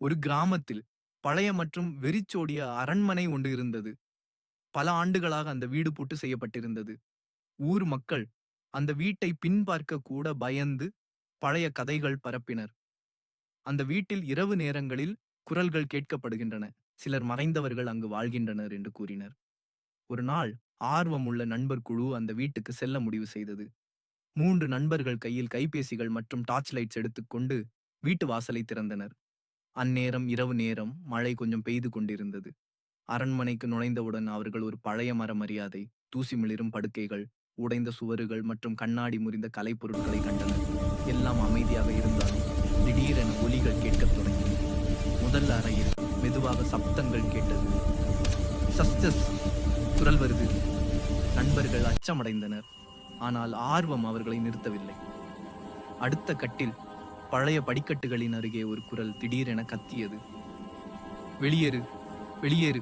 ஒரு கிராமத்தில் பழைய மற்றும் வெறிச்சோடிய அரண்மனை ஒன்று இருந்தது. பல ஆண்டுகளாக அந்த வீடு பூட்டு செய்யப்பட்டிருந்தது. ஊர் மக்கள் அந்த வீட்டை பின்பார்க்க கூட பயந்து பழைய கதைகள் பரப்பினர். அந்த வீட்டில் இரவு நேரங்களில் குரல்கள் கேட்கப்படுகின்றன. சிலர் மறைந்தவர்கள் அங்கு வாழ்கின்றனர் என்று கூறினர். ஒரு நாள் ஆர்வமுள்ள நண்பர் குழு அந்த வீட்டுக்கு செல்ல முடிவு செய்தது. மூன்று நண்பர்கள் கையில் கைபேசிகள் மற்றும் டார்ச் லைட்ஸ் எடுத்துக்கொண்டு வீட்டு வாசலை திறந்தனர். அந்நேரம் இரவு நேரம் மழை கொஞ்சம் பெய்து கொண்டிருந்தது. அரண்மனைக்கு நுழைந்தவுடன் அவர்கள் ஒரு பழைய மர மரியாதை தூசி மிளிரும் படுக்கைகள் உடைந்த சுவருகள் மற்றும் கண்ணாடி முறிந்த கலைப்பொருட்களை கண்டனர். எல்லாம் அமைதியாக இருந்தாலும் திடீரென ஒலிகள் கேட்கத் தொடங்கின. முதல் அறையில் மெதுவாக சப்தங்கள் கேட்டது. சஸ்டஸ் குரல் வருது. நண்பர்கள் அச்சமடைந்தனர். ஆனால் ஆர்வம் அவர்களை நிறுத்தவில்லை. அடுத்த கட்டில் பழைய படிக்கட்டுகளின் அருகே ஒரு குரல் திடீரென கத்தியது. வெளியேறு வெளியேறு.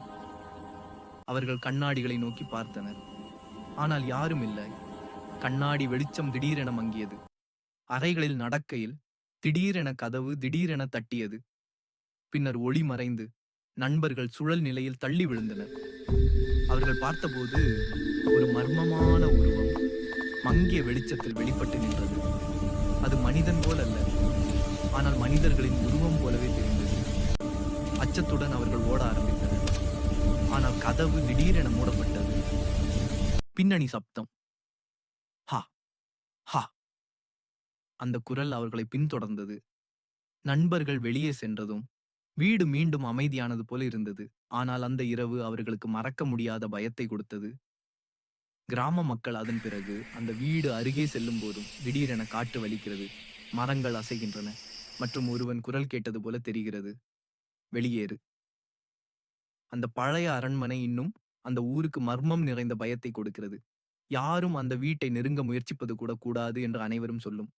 அவர்கள் கண்ணாடிகளை நோக்கி பார்த்தனர். ஆனால் யாரும் இல்லை. கண்ணாடி வெளிச்சம் திடீரென மங்கியது. அறைகளில் நடக்கையில் திடீரென கதவு திடீரென தட்டியது. பின்னர் ஒளி மறைந்து நண்பர்கள் சுழல் நிலையில் தள்ளி விழுந்தனர். அவர்கள் பார்த்தபோது ஒரு மர்மமான உருவம் மங்கிய வெளிச்சத்தில் வெளிப்பட்டு நின்றது. அது மனிதன் போல் அல்ல ஆனால் மனிதர்களின் உருவம் போலவே தெரிந்தது. அச்சத்துடன் அவர்கள் ஓட ஆரம்பித்தனர். ஆனால் கதவு திடீரென மூடப்பட்டது. பின்னணி சப்தம். ஹா ஹா. அந்த குரல் அவர்களை பின்தொடர்ந்தது. நண்பர்கள் வெளியே சென்றதும் வீடு மீண்டும் அமைதியானது போல இருந்தது. ஆனால் அந்த இரவு அவர்களுக்கு மறக்க முடியாத பயத்தை கொடுத்தது. கிராம மக்கள் அதன் பிறகு அந்த வீடு அருகே செல்லும் போதும் திடீரென காட்டு வலிக்கிறது. மரங்கள் அசைகின்றன மற்றும் ஒருவன் குரல் கேட்டது போல தெரிகிறது. வெளியேறு. அந்த பழைய அரண்மனை இன்னும் அந்த ஊருக்கு மர்மம் நிறைந்த பயத்தை கொடுக்கிறது. யாரும் அந்த வீட்டை நெருங்க முயற்சிப்பது கூட கூடாது என்று அனைவரும் சொல்லும்.